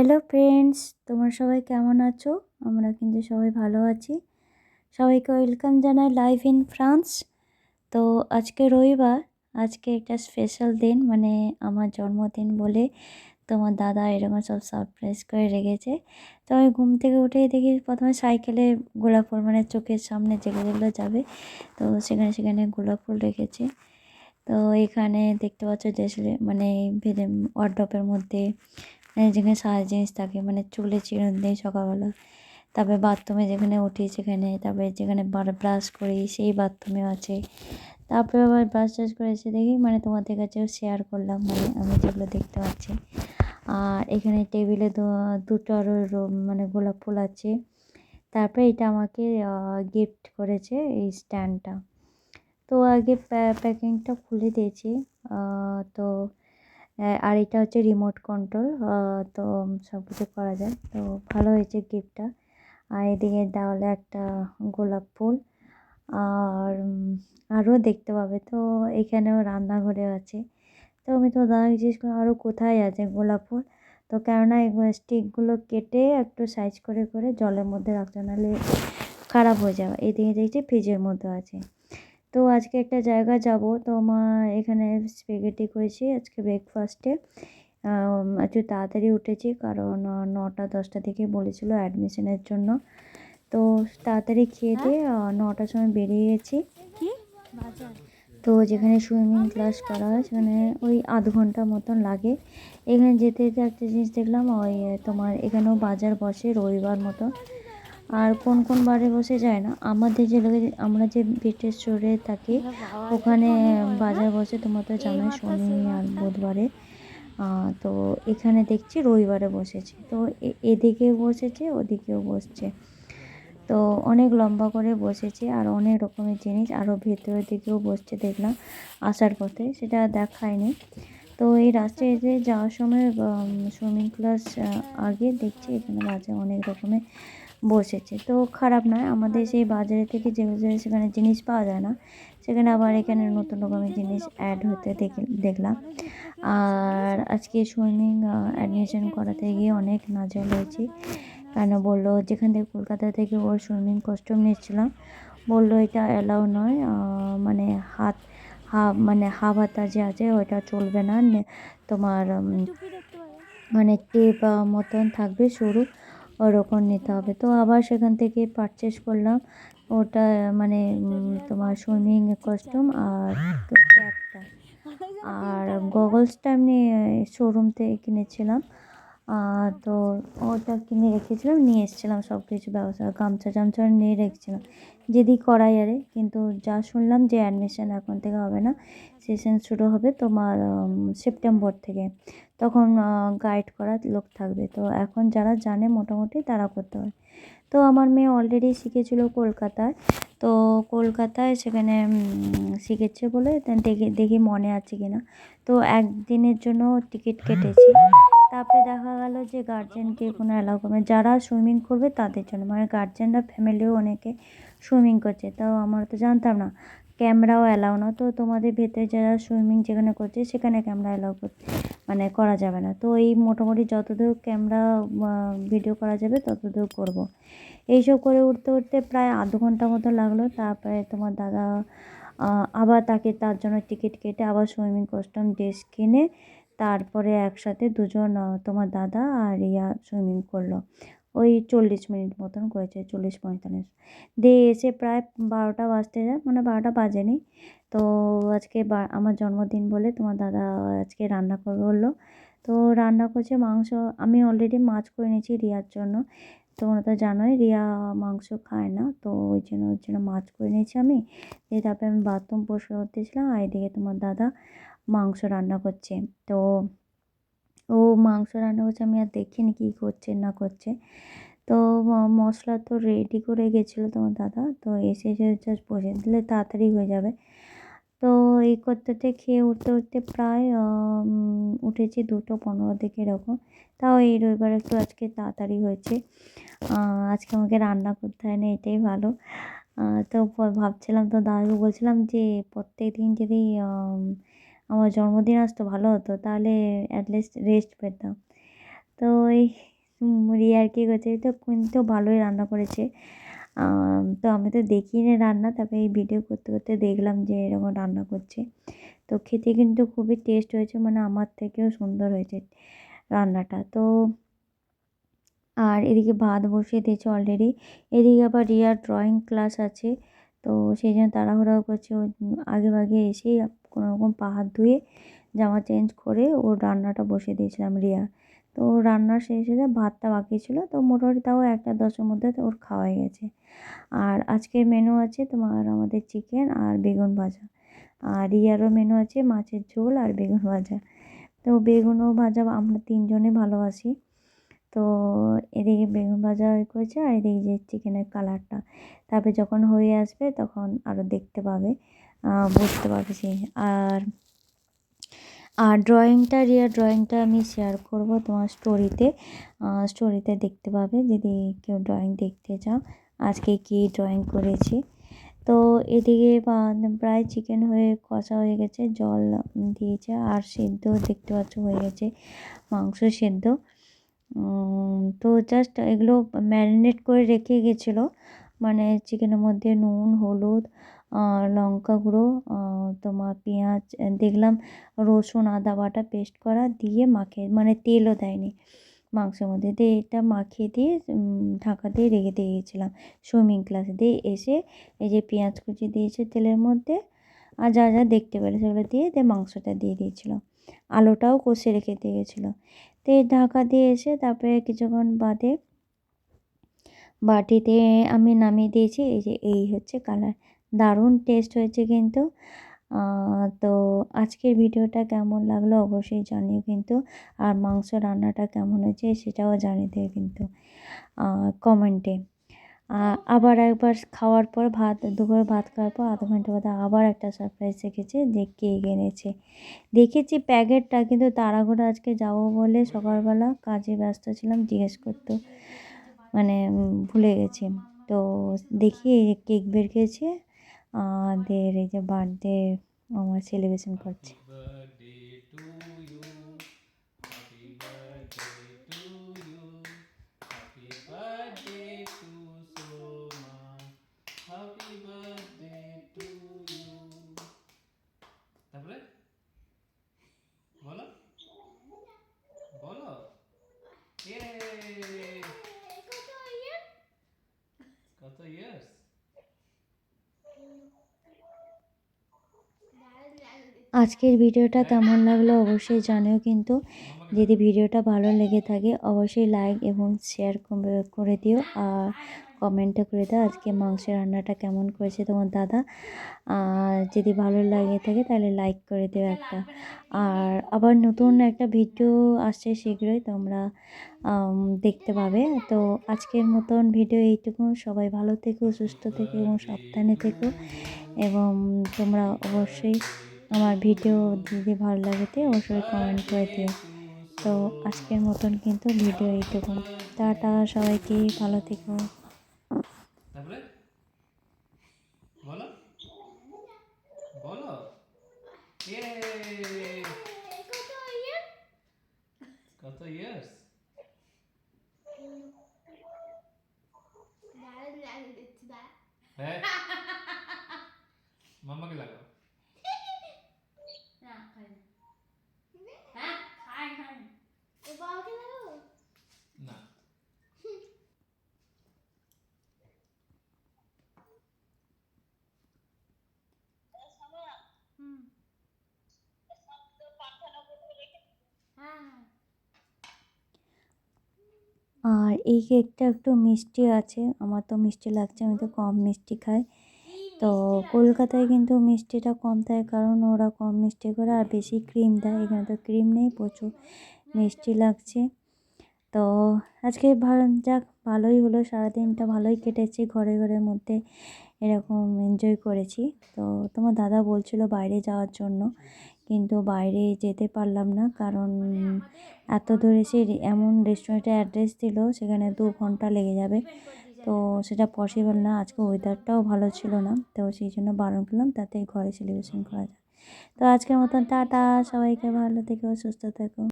Hello friends, তোমরা সবাই কেমন আছো? আমরা কিন্তু সবাই ভালো আছি। সবাইকে ওয়েলকাম জানাই লাইভ ইন ফ্রান্স। তো আজকে রবিবার, আজকে একটা স্পেশাল দিন মানে আমার জন্মদিন বলে তোমার দাদা এরকম সব সারপ্রাইজ করে রেখেছে। তো আমি ঘুম থেকে উঠেই দেখি প্রথমে সাইকেলে গোলাপ ফুল মানে চোখের সামনে যেগুলো যেগুলো যাবে, তো সেখানে সেখানে গোলাপ ফুল রেখেছে। তো এখানে দেখতে পাচ্ছ যে মানে ভেদে মধ্যে যেখানে সারা জিনিস থাকে মানে চুলে চিরুন দিই সকালবেলা। তারপরে বাথরুমে যেখানে উঠি, সেখানে তারপরে যেখানে ব্রাশ করি, সেই বাথরুমেও আছে। তারপরে আবার ব্রাশ টাশ করে এসে দেখি মানে তোমাদের কাছেও শেয়ার করলাম মানে আমি যেগুলো দেখতে পাচ্ছি। আর এখানে টেবিলে দুটো আরও মানে গোলাপ ফুল আছে। তারপরে এটা আমাকে গিফট করেছে এই স্ট্যান্ডটা তো আগে প্যাকিংটা খুলে দিয়েছি তো আর এটা হচ্ছে রিমোট কন্ট্রোল তো সব কিছু করা যায়। তো ভালো হয়েছে গিফটটা আর এদিকে দেওয়ালে একটা গোলাপ ফুল, আর আরও দেখতে পাবে। তো এখানেও রান্নাঘরে আছে। তো আমি তো দাদাকে জিজ্ঞেস করলাম, আরও কোথায় আছে গোলাপ ফুল? তো কেননা স্টিকগুলো কেটে একটু সাইজ করে করে জলের মধ্যে রাখতে নাহলে খারাপ হয়ে যাবে। এদিকে দেখছি ফ্রিজের মধ্যে আছে। তো আজকে একটা জায়গা যাব। তো মা এখানে স্পেগেটি করেছি আজকে ব্রেকফাস্টে একটু তাড়াতাড়ি উঠেছি কারণ নটা দশটা থেকে বলেছিল অ্যাডমিশনের জন্য। তো তাড়াতাড়ি খেয়ে দিয়ে নটার সময় বেরিয়ে গেছি। তো যেখানে সুইমিং ক্লাস করা হয় সেখানে ওই আধ ঘণ্টা মতন লাগে। এখানে যেতে যেতে একটা জিনিস দেখলাম ওই তোমার এখানেও বাজার বসে রবিবার মতো। আর কোন কোন বারে বসে যায় না। আমাদের যে আমরা যে ব্রিটিশ শহরে থাকি, ওখানে বাজার বসে তোমার তো জানোই শনি আর বুধবারে। তো এখানে দেখছি রবিবারে বসেছে। তো এদিকেও বসেছে, ওদিকেও বসছে। তো অনেক লম্বা করে বসেছে আর অনেক রকমের জিনিস আরও ভেতরের দিকেও বসছে দেখলাম আসার পথে, সেটা দেখায়নি। তো এই রাস্তায় এসে যাওয়ার সময় সুইমিং ক্লাস আগে দেখছি, এখানে বাজে অনেক রকমের বসেছে। তো খারাপ নয়, আমাদের সেই বাজারে থেকে যেগুলো সেখানে জিনিস পাওয়া যায় না, সেখানে আবার এখানে নতুন রকমের জিনিস অ্যাড হতে দেখলাম। আর আজকে সুইমিং অ্যাডমিশন করাতে গিয়ে অনেক নাজল হয়েছি। কেন বলল, যেখান থেকে কলকাতা থেকে ওর সুইমিং কস্টিউম নিচ্ছিলাম বলল এটা অ্যালাউ নয় মানে হাত, হাফ মানে হাফ হাতা যে আছে ওইটা চলবে না তোমার মানে টেপ মতন থাকবে সরু ওরকম নিতে হবে। তো আবার সেখান থেকে পারচেস করলাম। ওটা মানে তোমার সুইমিং কস্টিউম আর ক্যাপটা আর গগলসটা এমনি শোরুম থেকে কিনেছিলাম। তো ওটা কিনে রেখেছিলাম, নিয়ে এসেছিলাম সব কিছু ব্যবস্থা। গামছা টামছা নিয়ে রেখেছিলাম। যদি করাই আরে কিন্তু যা শুনলাম যে অ্যাডমিশন এখন থেকে হবে না সেশন শুরু হবে তোমার সেপ্টেম্বর থেকে। তখন গাইড করার লোক থাকবে। তো এখন যারা জানে মোটামুটি তারা করতে হয় তো আমার মেয়ে অলরেডি শিখেছিল কলকাতায়। তো কলকাতায় সেখানে শিখেছে বলে দেখে, দেখি মনে আছে কি না তো একদিনের জন্য টিকিট কেটেছি। তারপরে দেখা গেল যে গার্জেনকে কোনো অ্যালাউ করবে। যারা সুইমিং করবে তাদের জন্য। মানে গার্জেনরা ফ্যামিলিও অনেকে সুইমিং করছে। তাও আমরা তো জানতাম না। ক্যামেরাও অ্যালাউ না। তো তোমাদের ভেতরে যারা সুইমিং যেখানে করছে, সেখানে ক্যামেরা অ্যালাউ মানে করা যাবে না। তো এই মোটামুটি যতদূর ক্যামেরা ভিডিও করা যাবে, ততদূর করব। এইসব করে উঠতে উঠতে প্রায় আধ ঘণ্টা মতো লাগল। তারপরে তোমার দাদা আবার তাকে তার জন্য টিকিট কেটে আবার সুইমিং কস্টিউম ড্রেস কিনে, তারপরে একসাথে দুজন তোমার দাদা আর ইয়া সুইমিং করল। ওই চল্লিশ মিনিট মতন করেছে, চল্লিশ পঁয়তাল্লিশ। দিয়ে এসে প্রায় বারোটা বাজতে যায় মানে বারোটা বাজেনি। তো আজকে আমার জন্মদিন বলে তোমার দাদা আজকে রান্না করবে বলল। তো রান্না করছে মাংস, আমি অলরেডি মাছ করে নিয়েছি রিয়ার জন্য। তোমরা তো জানোই, রিয়া মাংস খায় না, তো ওই জন্য, ওর জন্য মাছ করে নিয়েছি আমি। দিয়ে তারপরে আমি বাথরুম পরিষ্কার করতেছিলাম আর এদিকে তোমার দাদা মাংস রান্না করছে। তো ও মাংস রান্না করছে, আমি আর দেখিনি কী করছে, না করছে। তো মশলা তো রেডি করে গেছিল তোমার দাদা, তো এসে এসে জাস্ট বসে দিলে তাড়াতাড়ি হয়ে যাবে। তো এই করতে খেয়ে উঠতে উঠতে প্রায় উঠেছি দুটো পনেরো দিকে এরকম। তাও এই রবিবার একটু আজকে তাড়াতাড়ি হয়েছে। আজকে আমাকে রান্না করতে হয় না, এটাই ভালো। তো ভাবছিলাম তো দাদু বলছিলাম যে প্রত্যেক দিন যদি আমার জন্মদিন আসতো, ভালো হতো, তাহলে অ্যাটলিস্ট রেস্ট পেতাম। তো এই রিয়ার কি করছে তো কিন্তু ভালোই রান্না করেছে। তো আমি তো দেখিনি রান্না, তবে এই ভিডিও করতে করতে দেখলাম যে এরকম রান্না করছে। তো খেতে কিন্তু খুবই টেস্ট হয়েছে মানে আমার থেকেও সুন্দর হয়েছে রান্নাটা। তো আর এদিকে ভাত বসিয়ে দিয়েছে অলরেডি এদিকে আবার রিয়ার ড্রয়িং ক্লাস আছে, তো সেই জন্য তাড়াহুড়াও করছে আগে ভাগে এসেই কোনো রকম পা হাত ধুয়ে জামা চেঞ্জ করে ওর রান্নাটা বসিয়ে দিয়েছিলাম রিয়া। তো রান্না শেষ হয়ে ভাতটা বাকি ছিল, তো মোটামুটি তাও একটা দশের মধ্যে ওর খাওয়াই গেছে। আর আজকের মেনু আছে তোমার আমাদের চিকেন আর বেগুন ভাজা। আর রিয়ারও মেনু আছে মাছের ঝোল আর বেগুন ভাজা। তো বেগুনও ভাজা আমরা তিনজনে ভালোবাসি। তো এদিকে বেগুন ভাজা করেছে আর এদিকে যে চিকেনের কালারটা তারপরে যখন হয়ে আসবে তখন আরও দেখতে পাবে। বুঝতে সেই আর আর ড্রয়িংটা রিয়ার ড্রয়িংটা আমি শেয়ার করব তোমার স্টোরিতে স্টোরিতে দেখতে পাবে যদি কেউ ড্রয়িং দেখতে চাও। আজকে কি ড্রয়িং করেছি। তো এদিকে প্রায় চিকেন হয়ে, কষা হয়ে গেছে, জল দিয়েছে, আর সেদ্ধ দেখতে পাচ্ছ হয়ে গেছে, মাংস সেদ্ধ। তো জাস্ট এগুলো ম্যারিনেট করে রেখে গেছিল। মানে চিকেনের মধ্যে নুন, হলুদ লঙ্কা গুঁড়ো তোমার পেঁয়াজ দেখলাম রসুন, আদা বাটা পেস্ট করা দিয়ে মাখিয়ে মানে তেলও দেয়নি মাংসের মধ্যে। দিয়ে এটা মাখিয়ে দিয়ে ঢাকা দিয়ে রেখে দিয়ে গেছিলাম সুইমিং ক্লাসে দিয়ে এসে এই যে পেঁয়াজ কুচি দিয়েছে তেলের মধ্যে, আর যা যা দেখতে পেলে সেগুলো দিয়ে দিয়ে মাংসটা দিয়ে দিয়েছিলো। আলুটাও কষে রেখে দিয়ে গেছিল তো ঢাকা দিয়ে এসে তারপরে কিছুক্ষণ বাদে বাটিতে আমি নামিয়ে দিয়েছি। এই যে, এই হচ্ছে কালার। দারুণ টেস্ট হয়েছে কিন্তু। তো আজকের ভিডিওটা কেমন লাগল অবশ্যই জানিও কিন্তু। আর মাংস রান্নাটা কেমন হয়েছে সেটাও জানিয়ে দেবে কিন্তু কমেন্টে। আবার একবার খাওয়ার পর ভাত, দুপুরে ভাত খাওয়ার পর আধ ঘণ্টা বাদে আবার একটা সারপ্রাইজ দেখেছে যে কেক এনেছে। দেখেছি প্যাকেটটা কিন্তু তাড়াহুড়ো আজকে যাব বলে সকালবেলা কাজে ব্যস্ত ছিলাম, জিজ্ঞেস করতো। মানে ভুলে গেছি। তো দেখি কেক বের খেয়েছে আমাদের এই যে বার্থডে আমার সেলিব্রেশন করছে তারপরে বলো বলো কত ইয়ার্স আজকের ভিডিওটা কেমন লাগল অবশ্যই জানিও কিন্তু। যদি ভিডিওটা ভালো লেগে থাকে অবশ্যই লাইক এবং শেয়ার করে দিও আর কমেন্টও করে দাও আজকে মাংসের রান্নাটা কেমন করেছে তোমার দাদা। আর যদি ভালো লাগে থাকে তাহলে লাইক করে দিও একটা। আর আবার নতুন একটা ভিডিও আসছে শীঘ্রই তোমরা দেখতে পাবে। তো আজকের মতন ভিডিও এইটুকু। সবাই ভালো থেকো, সুস্থ থেকো এবং সাবধানে থেকো। এবং তোমরা অবশ্যই আমার ভিডিও যদি ভালো লাগেতে অবশ্যই কমেন্ট করে দিও। তো আজকের মতন কিন্তু ভিডিও এইটুকু টাটা সবাইকে ভালো থেকো। তারপরে? বলো? বলো? কত ইয়ার্স হ্যাঁ। মাম্মাকে লাগাও না আর এই কেকটা একটু মিষ্টি আছে, আমার তো মিষ্টি লাগছে, আমি তো কম মিষ্টি খাই। তো কলকাতায় কিন্তু মিষ্টিটা কম দেয়, কারণ ওরা কম মিষ্টি করে আর বেশি ক্রিম দেয়, এখানে তো ক্রিম নেই, প্রচুর মিষ্টি লাগছে। তো আজকে যাক, ভালোই হলো, সারাদিনটা ভালোই কেটেছে ঘরে ঘরের মধ্যে। এরকম এনজয় করেছি। তো তোমার দাদা বলছিল বাইরে যাওয়ার জন্য, কিন্তু বাইরে যেতে পারলাম না কারণ এত দূরে সে এমন রেস্টুরেন্টে অ্যাড্রেস দিল, সেখানে দু ঘণ্টা লেগে যাবে। তো সেটা পসিবল না, আজকে ওয়েদারটাও ভালো ছিল না, তো সেই জন্য বারণ করলাম, তাতে ঘরে সেলিব্রেশন করা যায় তো আজকের মতন টাটা, সবাইকে ভালো থেকো, সুস্থ থেকো।